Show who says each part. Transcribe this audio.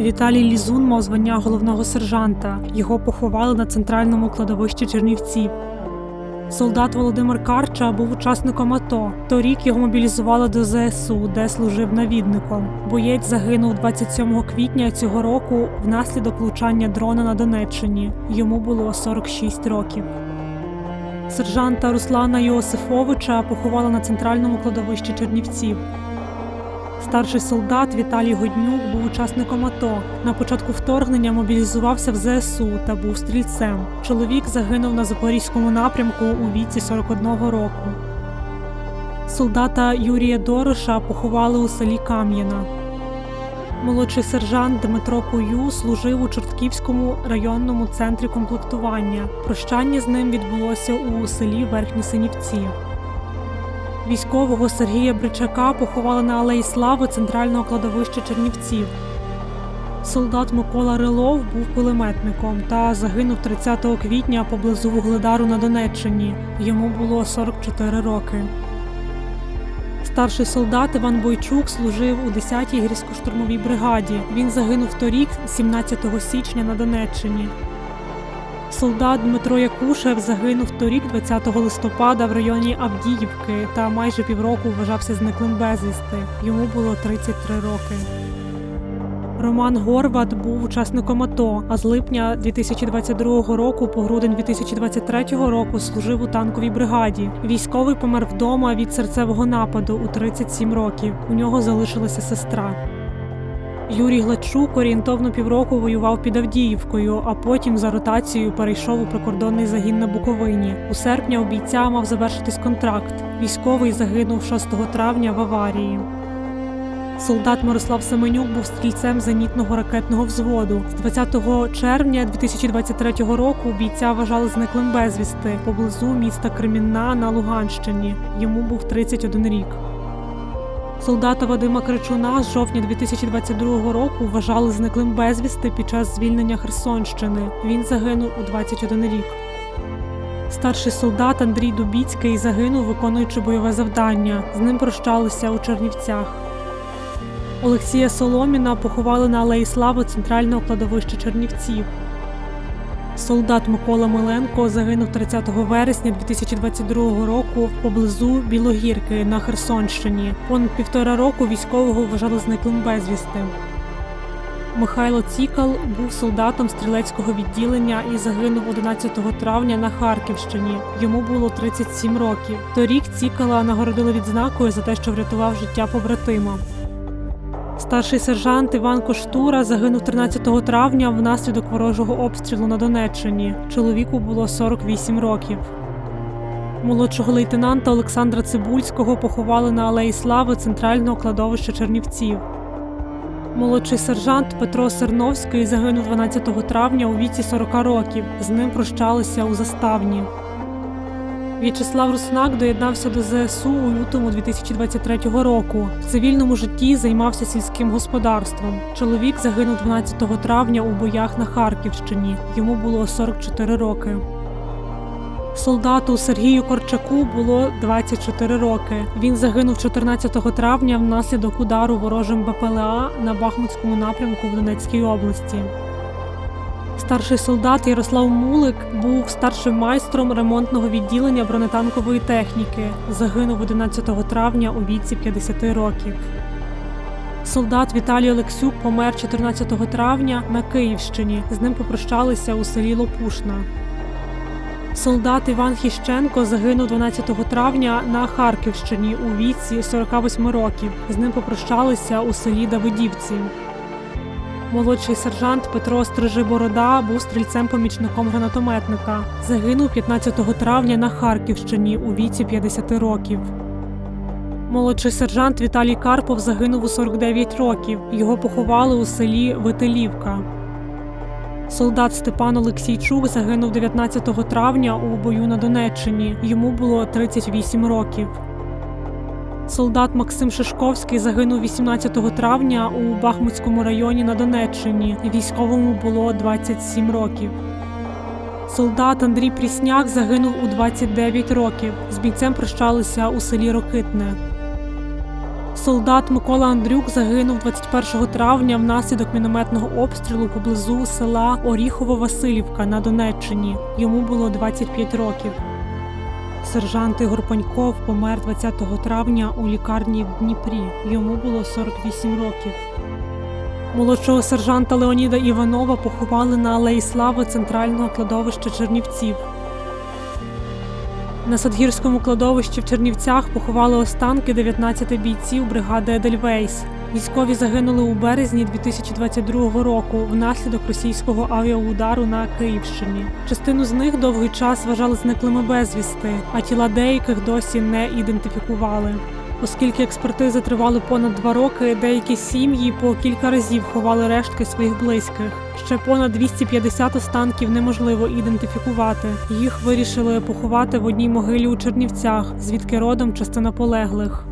Speaker 1: Віталій Лізун мав звання головного сержанта. Його поховали на центральному кладовищі Чернівців. Солдат Володимир Карча був учасником АТО. Торік його мобілізували до ЗСУ, де служив навідником. Боєць загинув 27 квітня цього року внаслідок влучання дрона на Донеччині. Йому було 46 років. Сержанта Руслана Йосифовича поховали на центральному кладовищі Чернівців. Старший солдат Віталій Годнюк був учасником АТО. На початку вторгнення мобілізувався в ЗСУ та був стрільцем. Чоловік загинув на запорізькому напрямку у віці 41 року. Солдата Юрія Дороша поховали у селі Кам'яна. Молодший сержант Дмитро Пою служив у Чортківському районному центрі комплектування. Прощання з ним відбулося у селі Верхні Синівці. Військового Сергія Бричака поховали на Алеї Слави центрального кладовища Чернівців. Солдат Микола Рилов був кулеметником та загинув 30 квітня поблизу Вугледару на Донеччині. Йому було 44 роки. Старший солдат Іван Бойчук служив у 10-й гірсько-штурмовій бригаді. Він загинув торік, 17 січня на Донеччині. Солдат Дмитро Якушев загинув торік, 20 листопада, в районі Авдіївки та майже півроку вважався зниклим безвісти. Йому було 33 роки. Роман Горват був учасником АТО, а з липня 2022 року по грудень 2023 року служив у танковій бригаді. Військовий помер вдома від серцевого нападу у 37 років. У нього залишилася сестра. Юрій Гладчук орієнтовно півроку воював під Авдіївкою, а потім за ротацією перейшов у прикордонний загін на Буковині. У серпні у бійця мав завершитись контракт. Військовий загинув 6 травня в аварії. Солдат Мирослав Семенюк був стрільцем зенітного ракетного взводу. З 20 червня 2023 року бійця вважали зниклим безвісти поблизу міста Кремінна на Луганщині. Йому був 31 рік. Солдата Вадима Кричуна з жовтня 2022 року вважали зниклим безвісти під час звільнення Херсонщини. Він загинув у 21 рік. Старший солдат Андрій Дубіцький загинув, виконуючи бойове завдання. З ним прощалися у Чернівцях. Олексія Соломіна поховали на Алеї Слави центрального кладовища Чернівців. Солдат Микола Миленко загинув 30 вересня 2022 року поблизу Білогірки на Херсонщині. Понад півтора року військового вважали зниклим безвісти. Михайло Цікал був солдатом стрілецького відділення і загинув 11 травня на Харківщині. Йому було 37 років. Торік Цікала нагородили відзнакою за те, що врятував життя побратима. Старший сержант Іван Коштура загинув 13 травня внаслідок ворожого обстрілу на Донеччині. Чоловіку було 48 років. Молодшого лейтенанта Олександра Цибульського поховали на Алеї Слави центрального кладовища Чернівців. Молодший сержант Петро Серновський загинув 12 травня у віці 40 років. З ним прощалися у заставні. В'ячеслав Руснак доєднався до ЗСУ у лютому 2023 року. В цивільному житті займався сільським господарством. Чоловік загинув 12 травня у боях на Харківщині. Йому було 44 роки. Солдату Сергію Корчаку було 24 роки. Він загинув 14 травня внаслідок удару ворожим БПЛА на Бахмутському напрямку в Донецькій області. Старший солдат Ярослав Мулик був старшим майстром ремонтного відділення бронетанкової техніки. Загинув 11 травня у віці 50 років. Солдат Віталій Олексюк помер 14 травня на Київщині. З ним попрощалися у селі Лопушна. Солдат Іван Хіщенко загинув 12 травня на Харківщині у віці 48 років. З ним попрощалися у селі Давидівці. Молодший сержант Петро Стрижиборода був стрільцем-помічником гранатометника. Загинув 15 травня на Харківщині у віці 50 років. Молодший сержант Віталій Карпов загинув у 49 років. Його поховали у селі Вителівка. Солдат Степан Олексійчук загинув 19 травня у бою на Донеччині. Йому було 38 років. Солдат Максим Шишковський загинув 18 травня у Бахмутському районі на Донеччині. Військовому було 27 років. Солдат Андрій Прісняк загинув у 29 років. З бійцем прощалися у селі Рокитне. Солдат Микола Андрюк загинув 21 травня внаслідок мінометного обстрілу поблизу села Оріхово-Василівка на Донеччині. Йому було 25 років. Сержант Ігор Паньков помер 20 травня у лікарні в Дніпрі. Йому було 48 років. Молодшого сержанта Леоніда Іванова поховали на Алеї Слави центрального кладовища Чернівців. На Садгірському кладовищі в Чернівцях поховали останки 19 бійців бригади Едельвейс. Військові загинули у березні 2022 року внаслідок російського авіаудару на Київщині. Частину з них довгий час вважали зниклими безвісти, а тіла деяких досі не ідентифікували. Оскільки експертизи тривали понад два роки, деякі сім'ї по кілька разів ховали рештки своїх близьких. Ще понад 250 останків неможливо ідентифікувати. Їх вирішили поховати в одній могилі у Чернівцях, звідки родом частина полеглих.